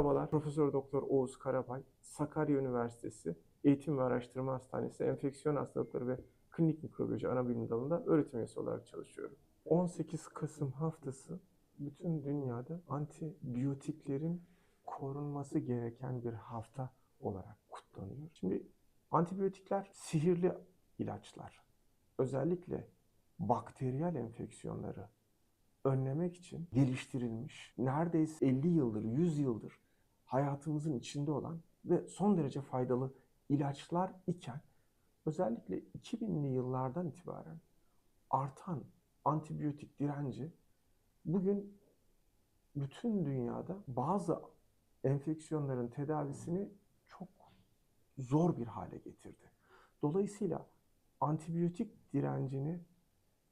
Merhabalar, Profesör Doktor Oğuz Karabay, Sakarya Üniversitesi Eğitim ve Araştırma Hastanesi Enfeksiyon Hastalıkları ve Klinik Mikrobiyoloji Anabilim Dalı'nda öğretim üyesi olarak çalışıyorum. 18 Kasım haftası bütün dünyada antibiyotiklerin korunması gereken bir hafta olarak kutlanıyor. Şimdi antibiyotikler sihirli ilaçlar. Özellikle bakteriyel enfeksiyonları önlemek için geliştirilmiş, neredeyse 50 yıldır, 100 yıldır hayatımızın içinde olan ve son derece faydalı ilaçlar iken özellikle 2000'li yıllardan itibaren artan antibiyotik direnci bugün bütün dünyada bazı enfeksiyonların tedavisini çok zor bir hale getirdi. Dolayısıyla antibiyotik direncini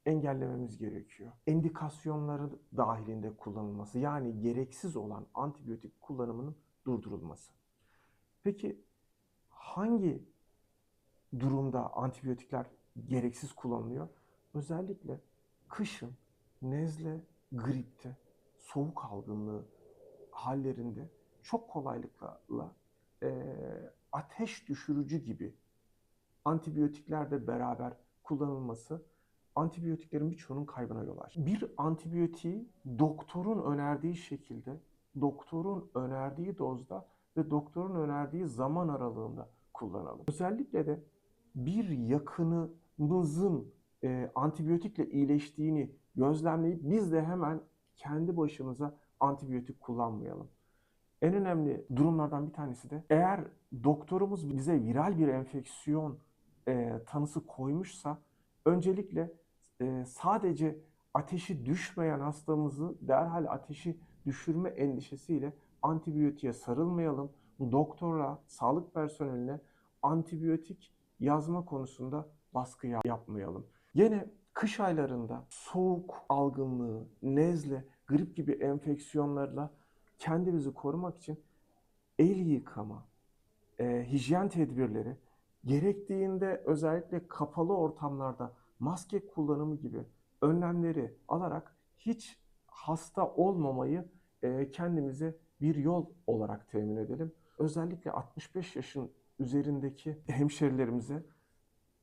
engellememiz gerekiyor. Endikasyonları dahilinde kullanılması yani gereksiz olan antibiyotik kullanımının durdurulması. Peki hangi durumda antibiyotikler gereksiz kullanılıyor? Özellikle kışın nezle, gripte, soğuk algınlığı hallerinde çok kolaylıkla e, ateş düşürücü gibi antibiyotiklerle beraber kullanılması antibiyotiklerin birçoğunun kaybına yol açtı. Bir antibiyotiği doktorun önerdiği şekilde, doktorun önerdiği dozda ve doktorun önerdiği zaman aralığında kullanalım. Özellikle de bir yakınımızın e, antibiyotikle iyileştiğini gözlemleyip biz de hemen kendi başımıza antibiyotik kullanmayalım. En önemli durumlardan bir tanesi de eğer doktorumuz bize viral bir enfeksiyon e, tanısı koymuşsa öncelikle e, sadece ateşi düşmeyen hastamızı derhal ateşi düşürme endişesiyle antibiyotiğe sarılmayalım. Doktora, sağlık personeline antibiyotik yazma konusunda baskı yapmayalım. Yine kış aylarında soğuk algınlığı, nezle, grip gibi enfeksiyonlarla kendimizi korumak için el yıkama, e, hijyen tedbirleri, gerektiğinde özellikle kapalı ortamlarda maske kullanımı gibi önlemleri alarak hiç hasta olmamayı e, kendimize bir yol olarak temin edelim. Özellikle 65 yaşın üzerindeki hemşerilerimize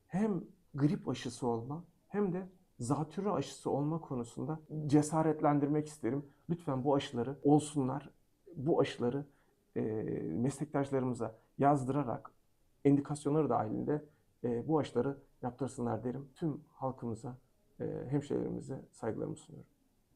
hem grip aşısı olma hem de zatürre aşısı olma konusunda cesaretlendirmek isterim. Lütfen bu aşıları olsunlar. Bu aşıları e, meslektaşlarımıza yazdırarak indikasyonları dahilinde e, bu aşıları yaptırsınlar derim. Tüm halkımıza, hemşehrilerimize saygılarımı sunuyorum.